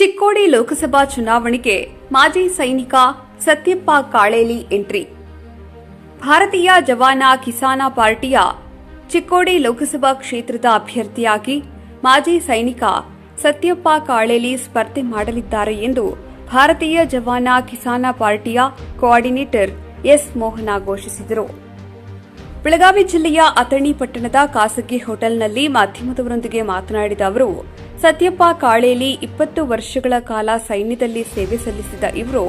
ಚಿಕ್ಕೋಡಿ ಲೋಕಸಭಾ ಚುನಾವಣೆಗೆ ಮಾಜಿ ಸೈನಿಕ ಸತ್ಯಪ್ಪ ಕಾಳೇಲಿ ಎಂಟ್ರಿ. ಭಾರತೀಯ ಜವಾನ ಕಿಸಾನ ಪಾರ್ಟಿಯ ಚಿಕ್ಕೋಡಿ ಲೋಕಸಭಾ ಕ್ಷೇತ್ರದ ಅಭ್ಯರ್ಥಿಯಾಗಿ ಮಾಜಿ ಸೈನಿಕ ಸತ್ಯಪ್ಪ ಕಾಳೇಲಿ ಸ್ಪರ್ಧೆ ಮಾಡಲಿದ್ದಾರೆ ಎಂದು ಭಾರತೀಯ ಜವಾನ ಕಿಸಾನ ಪಾರ್ಟಿಯ ಕೋಆರ್ಡಿನೇಟರ್ ಎಸ್ ಮೋಹನ ಘೋಷಿಸಿದರು. ಬೆಳಗಾವಿ ಜಿಲ್ಲೆಯ ಅಥಣಿ ಪಟ್ಟಣದ ಖಾಸಗಿ ಹೋಟೆಲ್ನಲ್ಲಿ ಮಾಧ್ಯಮದವರೊಂದಿಗೆ ಮಾತನಾಡಿದ ಅವರು ಸತ್ಯಪ್ಪ ಕಾಳೇಲಿ ಇಪ್ಪತ್ತು ವರ್ಷಗಳ ಕಾಲ ಸೈನ್ಯದಲ್ಲಿ ಸೇವೆ ಸಲ್ಲಿಸಿದ ಇವರು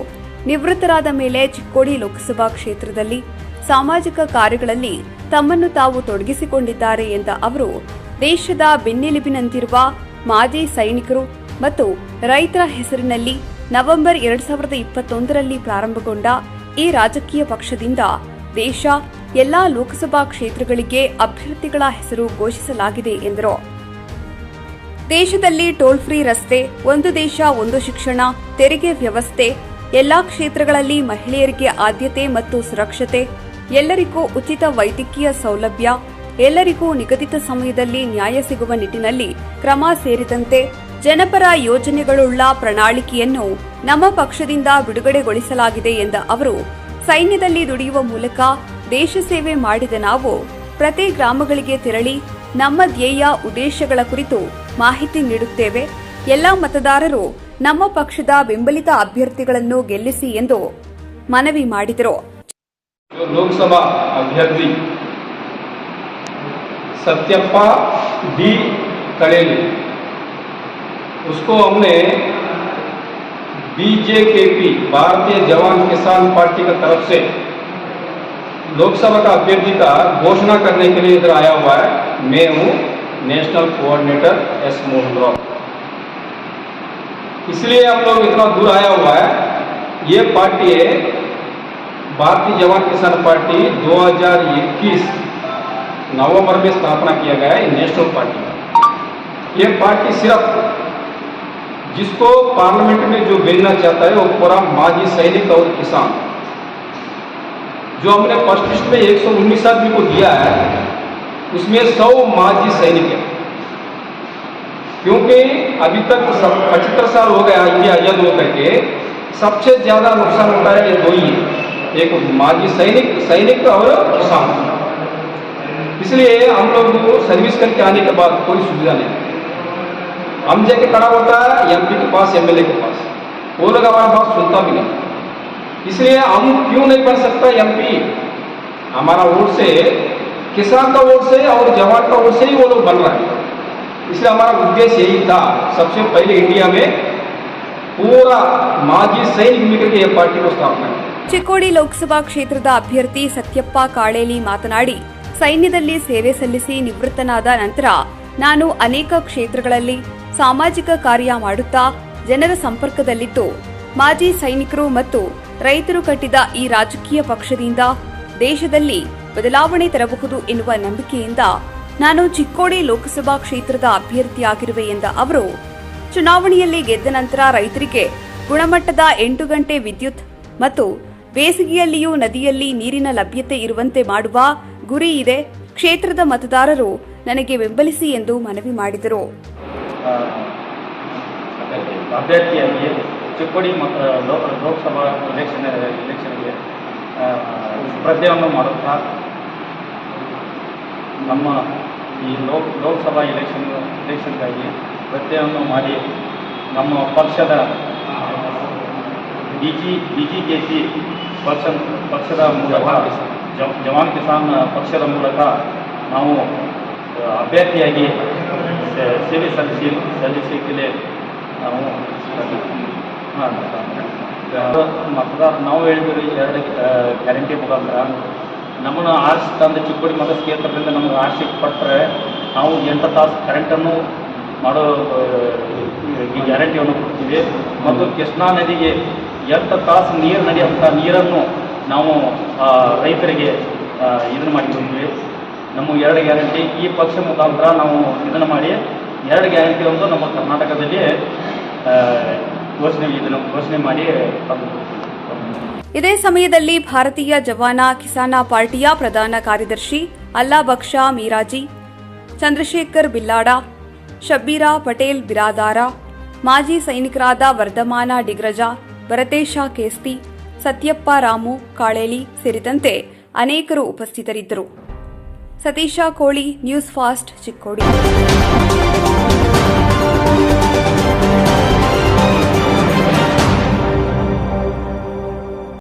ನಿವೃತ್ತರಾದ ಮೇಲೆ ಚಿಕ್ಕೋಡಿ ಲೋಕಸಭಾ ಕ್ಷೇತ್ರದಲ್ಲಿ ಸಾಮಾಜಿಕ ಕಾರ್ಯಗಳಲ್ಲಿ ತಮ್ಮನ್ನು ತಾವು ತೊಡಗಿಸಿಕೊಂಡಿದ್ದಾರೆ ಎಂದ ಅವರು, ದೇಶದ ಬೆನ್ನೆಲುಬಿನಂತಿರುವ ಮಾಜಿ ಸೈನಿಕರು ಮತ್ತು ರೈತರ ಹೆಸರಿನಲ್ಲಿ ನವೆಂಬರ್ ಎರಡ್ ಸಾವಿರದ ಇಪ್ಪತ್ತೊಂದರಲ್ಲಿ ಪ್ರಾರಂಭಗೊಂಡ ಈ ರಾಜಕೀಯ ಪಕ್ಷದಿಂದ ದೇಶ ಎಲ್ಲಾ ಲೋಕಸಭಾ ಕ್ಷೇತ್ರಗಳಿಗೆ ಅಭ್ಯರ್ಥಿಗಳ ಹೆಸರು ಘೋಷಿಸಲಾಗಿದೆ ಎಂದರು. ದೇಶದಲ್ಲಿ ಟೋಲ್ ಫ್ರೀ ರಸ್ತೆ, ಒಂದು ದೇಶ, ಒಂದು ಶಿಕ್ಷಣ, ತೆರಿಗೆ ವ್ಯವಸ್ಥೆ, ಎಲ್ಲಾ ಕ್ಷೇತ್ರಗಳಲ್ಲಿ ಮಹಿಳೆಯರಿಗೆ ಆದ್ಯತೆ ಮತ್ತು ಸುರಕ್ಷತೆ, ಎಲ್ಲರಿಗೂ ಉಚಿತ ವೈದ್ಯಕೀಯ ಸೌಲಭ್ಯ, ಎಲ್ಲರಿಗೂ ನಿಗದಿತ ಸಮಯದಲ್ಲಿ ನ್ಯಾಯ ಸಿಗುವ ನಿಟ್ಟಿನಲ್ಲಿ ಕ್ರಮ ಸೇರಿದಂತೆ ಜನಪರ ಯೋಜನೆಗಳುಳ್ಳ ಪ್ರಣಾಳಿಕೆಯನ್ನು ನಮ್ಮ ಪಕ್ಷದಿಂದ ಬಿಡುಗಡೆಗೊಳಿಸಲಾಗಿದೆ ಎಂದ ಅವರು, ಸೈನ್ಯದಲ್ಲಿ ದುಡಿಯುವ ಮೂಲಕ ದೇಶ ಸೇವೆ ಮಾಡಿದ ನಾವು ಪ್ರತಿ ಗ್ರಾಮಗಳಿಗೆ ತೆರಳಿ ನಮ್ಮ ಧ್ಯೇಯ ಉದ್ದೇಶಗಳ ಕುರಿತು ಮಾಹಿತಿ ನೀಡುತ್ತೇವೆ ಎಲ್ಲ ಮತದಾರರು ನಮ್ಮ ಪಕ್ಷದ ಬೆಂಬಲಿತ ಅಭ್ಯರ್ಥಿಗಳನ್ನು ಗೆಲ್ಲಿಸಿ ಎಂದು ಮನವಿ ಮಾಡಿದರು जो लोकसभा अभ्यर्थी सत्यप्पा डी कड़ेली उसको हमने बीजेकेपी भारतीय जवान किसान पार्टी की तरफ से लोकसभा का अभ्यर्थी का घोषणा करने के लिए इधर आया हुआ है मैं हूं national coordinator S Mohan Rao इसलिए हम लोग इतना दूर आया हुआ है। ये पार्टी है, भारतीय जवान किसान पार्टी 2021 नवंबर में स्थापना किया गया है नेशनल पार्टी। ये पार्टी सिर्फ़ जिसको पार्लियामेंट में जो भेजना चाहता है, वो पूरा माजी सैनिक और किसान। जो हमने फ़र्स्ट लिस्ट में 119 आदमी को दिया है उसमें सौ माजी सैनिक है। क्योंकि अभी तक पचहत्तर साल हो गया इंडिया आज़ाद होकर के सबसे ज़्यादा नुकसान होता है ये दो ही है। एक माजी सैनिक सैनिक और किसान। इसलिए हम लोग को सर्विस करके आने के बाद कोई सुविधा नहीं। हम जाके खड़ा होता है एमपी के पास एमएलए के पास। वो लोग हमारा बात सुनता भी नहीं। इसलिए हम क्यों नहीं बन सकता एमपी हमारा वोट से किसान का वोट से और जवान का वोट से ही वो लोग बन रहा है इसलिए हमारा उद्देश्य यही था सबसे पहले इंडिया में पूरा माजी सैनिक मिलकर के ये पार्टी को स्थापना की ಚಿಕ್ಕೋಡಿ ಲೋಕಸಭಾ ಕ್ಷೇತ್ರದ ಅಭ್ಯರ್ಥಿ ಸತ್ಯಪ್ಪ ಕಾಳೇಲಿ ಮಾತನಾಡಿ ಸೈನ್ಯದಲ್ಲಿ ಸೇವೆ ಸಲ್ಲಿಸಿ ನಿವೃತ್ತನಾದ ನಂತರ ನಾನು ಅನೇಕ ಕ್ಷೇತ್ರಗಳಲ್ಲಿ ಸಾಮಾಜಿಕ ಕಾರ್ಯ ಮಾಡುತ್ತಾ ಜನರ ಸಂಪರ್ಕದಲ್ಲಿದ್ದು ಮಾಜಿ ಸೈನಿಕರು ಮತ್ತು ರೈತರು ಕಟ್ಟಿದ ಈ ರಾಜಕೀಯ ಪಕ್ಷದಿಂದ ದೇಶದಲ್ಲಿ ಬದಲಾವಣೆ ತರಬಹುದು ಎನ್ನುವ ನಂಬಿಕೆಯಿಂದ ನಾನು ಚಿಕ್ಕೋಡಿ ಲೋಕಸಭಾ ಕ್ಷೇತ್ರದ ಅಭ್ಯರ್ಥಿಯಾಗಿರುವೆ ಎಂದ ಅವರು, ಚುನಾವಣೆಯಲ್ಲಿ ಗೆದ್ದ ನಂತರ ರೈತರಿಗೆ ಗುಣಮಟ್ಟದ ಎಂಟು ಗಂಟೆ ವಿದ್ಯುತ್ ಮತ್ತು ಬೇಸಿಗೆಯಲ್ಲಿಯೂ ನದಿಯಲ್ಲಿ ನೀರಿನ ಲಭ್ಯತೆ ಇರುವಂತೆ ಮಾಡುವ ಗುರಿ ಇದೆ, ಕ್ಷೇತ್ರದ ಮತದಾರರು ನನಗೆ ಬೆಂಬಲಿಸಿ ಎಂದು ಮನವಿ ಮಾಡಿದರು. ಅಭ್ಯರ್ಥಿಯಾಗಿ ಚಿಕ್ಕೋಡಿ ಲೋಕಸಭಾ ಸ್ಪರ್ಧೆಯನ್ನು ಮಾಡುತ್ತಾ? ನಮ್ಮ ಈ ಲೋಕ್, ಲೋಕಸಭಾ ಇಲೆಕ್ಷನ್ ಇಲೆಕ್ಷನ್ಗಾಗಿ ಸ್ಪರ್ಧೆಯನ್ನು ಮಾಡಿ ನಮ್ಮ ಪಕ್ಷದ D G D G K C ಪಕ್ಷ ಪಕ್ಷದ ಮೂಲಕ ಜವ- ಜವಾನ್ ಕಿಸಾನ್ ಪಕ್ಷದ ಮೂಲಕ ನಾವು ಅಭ್ಯರ್ಥಿಯಾಗಿ ಸೇವೆ ಸಲ್ಲಿಸಿ ಸಲ್ಲಿಸಲಿಕ್ಕೆ ನಾವು ಹಾಂ ಮತದಾರ ನಾವು ಹೇಳಿದ್ವಿ ಎರಡು ಗ್ಯಾರಂಟಿ ಮುಖಾಂತರ. ನಮ್ಮನ್ನು ಆರ್ಸ್ ತಂದು ಚಿಕ್ಕೋಡಿ ಮತ ಕ್ಷೇತ್ರದಿಂದ ನಮಗೆ ಆರಿಸಿ ಕೊಟ್ಟರೆ ನಾವು ಎಂಟು ತಾಸು ಕರೆಂಟನ್ನು ಮಾಡೋ ಈ ಗ್ಯಾರಂಟಿಯನ್ನು ಕೊಡ್ತೀವಿ. ಮತ್ತು ಕೃಷ್ಣಾ ನದಿಗೆ ಎಂಟು ತಾಸು ನೀರು ನಡೆಯುವಂಥ ನೀರನ್ನು ನಾವು ರೈತರಿಗೆ ಇದನ್ನು ಮಾಡಿಕೊಡ್ತೀವಿ ನಮ್ಮ ಎರಡು ಗ್ಯಾರಂಟಿ ಈ ಪಕ್ಷ ಮುಖಾಂತರ ನಾವು ಇದನ್ನು ಮಾಡಿ ಎರಡು ಗ್ಯಾರಂಟಿ ಒಂದು ನಮ್ಮ ಕರ್ನಾಟಕದಲ್ಲಿ ಮಾಡಿ ಇದೇ ಸಮಯದಲ್ಲಿ ಭಾರತೀಯ ಜವಾನ ಕಿಸಾನ ಪಾರ್ಟಿಯ ಪ್ರಧಾನ ಕಾರ್ಯದರ್ಶಿ ಅಲ್ಲಾ ಬಕ್ಷಾ ಮೀರಾಜಿ, ಚಂದ್ರಶೇಖರ್ ಬಿಲ್ಲಾಡ, ಶಬ್ಬೀರಾ ಪಟೇಲ್ ಬಿರಾದಾರ, ಮಾಜಿ ಸೈನಿಕರಾದ ವರ್ಧಮಾನ ಡಿಗ್ರಜ, ಭರತೇಶ ಕೇಸ್ತಿ, ಸತ್ಯಪ್ಪ ರಾಮು ಕಾಳೇಲಿ ಸೇರಿದಂತೆ ಅನೇಕರು ಉಪಸ್ಥಿತರಿದ್ದರು. ಸತೀಶ ಕೋಳಿ, ನ್ಯೂಸ್ ಫಾಸ್ಟ್, ಚಿಕ್ಕೋಡಿ.